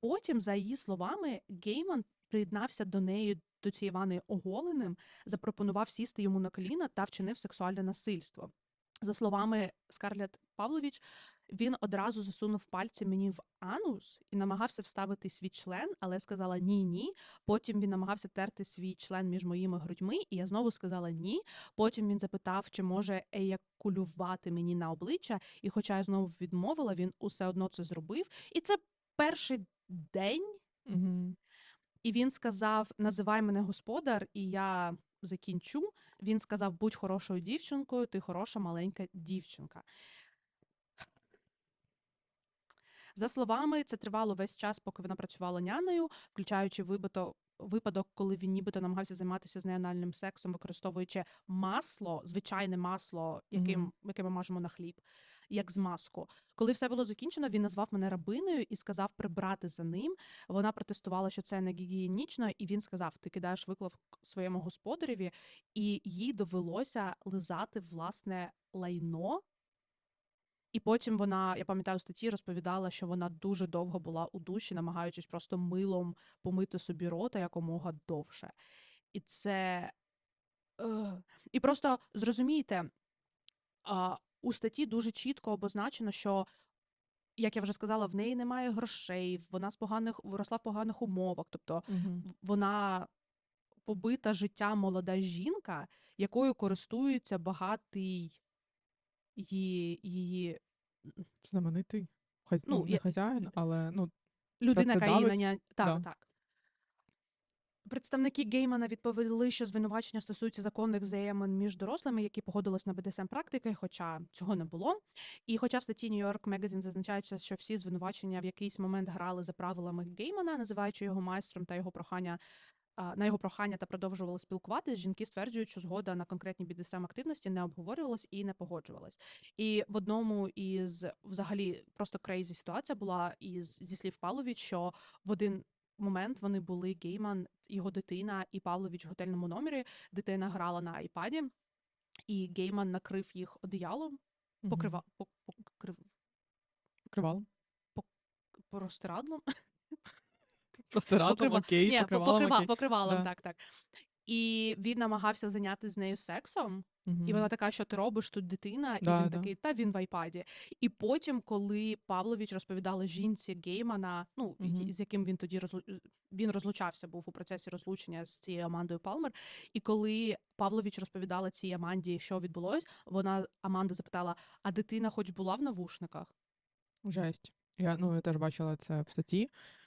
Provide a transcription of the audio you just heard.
потім, за її словами, Гейман приєднався до неї до цієї вани оголеним, запропонував сісти йому на коліна та вчинив сексуальне насильство. За словами Скарлетт Павлович, він одразу засунув пальці мені в анус і намагався вставити свій член, але сказала ні, ні. Потім він намагався терти свій член між моїми грудьми, і я знову сказала ні. Потім він запитав, чи може еякулювати мені на обличчя, і, хоча я знову відмовила, він усе одно це зробив. І це перший день. Угу. І він сказав: Називай мене господар, і я закінчу. Він сказав: Будь хорошою дівчинкою, ти хороша маленька дівчинка. За словами, це тривало весь час, поки вона працювала няною, включаючи вибито, випадок, коли він нібито намагався займатися з нею анальним сексом, використовуючи масло, звичайне масло, яким, Мгм. яке ми мажемо на хліб, як змазку. Коли все було закінчено, він назвав мене рабиною і сказав прибрати за ним. Вона протестувала, що це не гігієнічно, і він сказав: Ти кидаєш виклик своєму господареві, і їй довелося лизати власне лайно. І потім вона, я пам'ятаю, у статті розповідала, що вона дуже довго була у душі, намагаючись просто милом помити собі рота якомога довше. І це. е, І просто зрозумійте, у статті дуже чітко обозначено, що, як я вже сказала, в неї немає грошей, вона з поганих виросла в поганих умовах. Тобто Угу. вона побита життя молода жінка, якою користується багатий її, її Знаменитий. Хаз... Ну, Ну, не я- хазяїн, але ну, людина, яка її наня... Так, Да. так. Представники Геймана відповіли, що звинувачення стосуються законних взаємин між дорослими, які погодились на БДСМ практики, хоча цього не було. І хоча в статті New York Magazine зазначається, що всі звинувачення в якийсь момент грали за правилами Геймана, називаючи його майстром та його прохання. На його прохання та продовжували спілкуватись. Жінки стверджують, що згода на конкретні BDSM активності не обговорювалась і не погоджувалась. І в одному із взагалі просто крейзі ситуація була із зі слів Павлович, що в один момент вони були Гейман, його дитина і Павлович в готельному номері. Дитина грала на айпаді, і Гейман накрив їх одіялом, покрива, пок- покрив, покривалом. простирадлом. Простирадлом, окей, покривалом, покривалом, так, так. І він намагався зайняти з нею сексом, і вона така, що ти робиш тут дитина, і він да. такий, та він в айпаді. І потім, коли Павлович розповідала жінці Геймана, ну і- з яким він тоді розлу... він розлучався, був у процесі розлучення з цією Амандою Палмер. І коли Павлович розповідала цій Аманді, що відбулось, вона Аманда запитала: а дитина хоч була в навушниках? Жесть. Я, ну, я теж бачила це в статті.